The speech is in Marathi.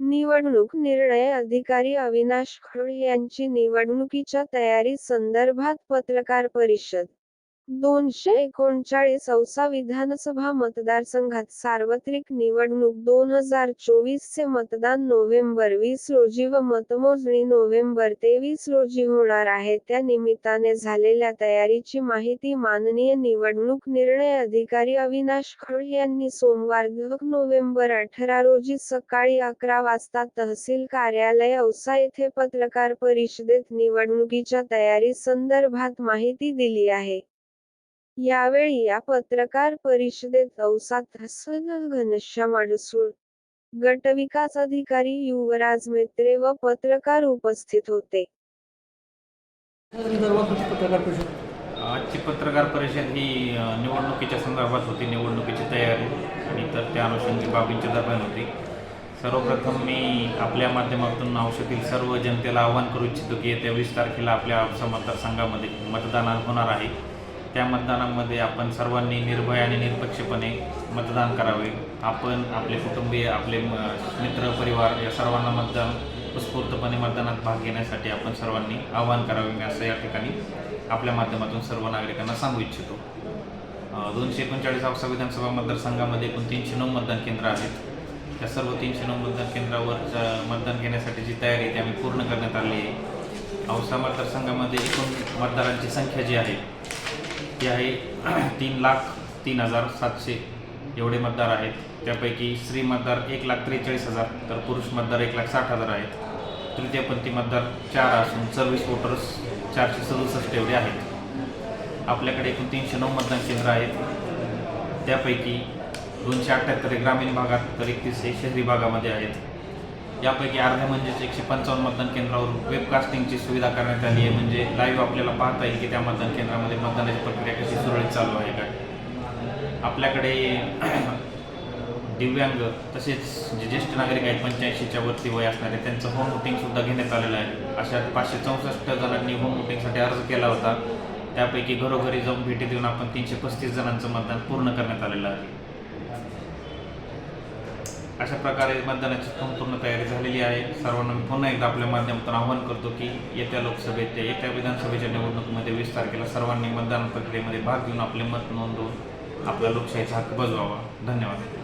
निवडणूक निर्णय अधिकारी अविनाश खळे यांची निवडणुकीच्या तयारी संदर्भात पत्रकार परिषद. दोनशे एकोणचाळीस औसा विधानसभा मतदारसंघात सार्वत्रिक निवडणूक दोन हजार चोवीस चे मतदान नोव्हेंबर वीस रोजी व मतमोजणी नोव्हेंबर तेवीस रोजी होणार आहे. त्या निमित्ताने झालेल्या तयारीची माहिती माननीय निवडणूक निर्णय अधिकारी अविनाश खळ यांनी सोमवार नोव्हेंबर अठरा रोजी सकाळी अकरा वाजता तहसील कार्यालय औसा येथे पत्रकार परिषदेत निवडणुकीच्या तयारी संदर्भात माहिती दिली आहे. यावेळी या पत्रकार परिषदेत औसा तहसीलदार घनश्याम अडसूळ गटविकास अधिकारी युवराज मेत्रे व पत्रकार उपस्थित होते. आजची पत्रकार परिषद ही निवडणुकीच्या संदर्भात होती निवडणुकीची तयारी. आणि तर त्या अनुषंगी बाबींच्या दरम्यान होती. सर्वप्रथम मी आपल्या माध्यमातून औषधील सर्व जनतेला आवाहन करू इच्छितो की येत्या वीस तारखेला आपल्या मतदारसंघामध्ये मतदान होणार आहे. त्या मतदानामध्ये आपण सर्वांनी निर्भय आणि निरपक्षपणे मतदान करावे. आपण आपले कुटुंबीय आपले म- मित्र परिवार या सर्वांना मतदान उत्स्फूर्तपणे मतदानात भाग घेण्यासाठी आपण सर्वांनी आवाहन करावे. मी असं या ठिकाणी आपल्या माध्यमातून सर्व नागरिकांना सांगू इच्छितो. दोनशे एकोणचाळीस औसा विधानसभा मतदारसंघामध्ये एकूण तीनशे नऊ मतदान केंद्र आहेत. त्या सर्व तीनशे नऊ मतदान केंद्रावर मतदान घेण्यासाठी जी तयारी आहे ती आम्ही पूर्ण करण्यात आली आहे. औसा मतदारसंघामध्ये एकूण मतदारांची संख्या जी आहे ती आहे? तीन लाख तीन हजार सातशे एवढे मतदार आहेत. त्यापैकी स्त्री मतदार एक लाख त्रेचाळीस हजार तर पुरुष मतदार एक लाख साठ हजार आहेत. तृतीयपंथी मतदार चार असून सर्व्हिस वोटर्स चारशे सदुसष्ट एवढे आहेत. आपल्याकडे एकूण तीनशे नऊ मतदान केंद्र आहेत. त्यापैकी दोनशे अठ्ठ्याहत्तर ग्रामीण भागात तर एकतीस हे शहरी भागामध्ये आहेत. यापैकी अर्ध्या म्हणजेच एकशे पंचावन्न मतदान केंद्रावर वेबकास्टिंगची सुविधा करण्यात आली आहे. म्हणजे लाईव्ह आपल्याला पाहता येईल की त्या मतदान केंद्रामध्ये मतदानाची प्रक्रिया कशी सुरळीत चालू आहे का? आपल्याकडे दिव्यांग तसेच जे ज्येष्ठ नागरिक आहेत पंच्याऐंशीच्या वरती वय असणारे त्यांचं होम वोटिंगसुद्धा घेण्यात आलेलं आहे. अशा पाचशे चौसष्ट जणांनी होम वोटिंगसाठी अर्ज केला होता. त्यापैकी घरोघरी जाऊन भेटी देऊन आपण तीनशे पस्तीस जणांचं मतदान पूर्ण करण्यात आलेलं आहे. अशा प्रकारे मतदानाची संपूर्ण तयारी झालेली आहे. सर्वांना मी पुन्हा एकदा आपल्या माध्यमातून आवाहन करतो की येत्या लोकसभेत येत्या विधानसभेच्या निवडणुकीमध्ये वीस तारखेला सर्वांनी मतदान प्रक्रियेमध्ये भाग घेऊन आपले मत नोंदवून आपला लोकशाहीचा हक्क बजवावा धन्यवाद.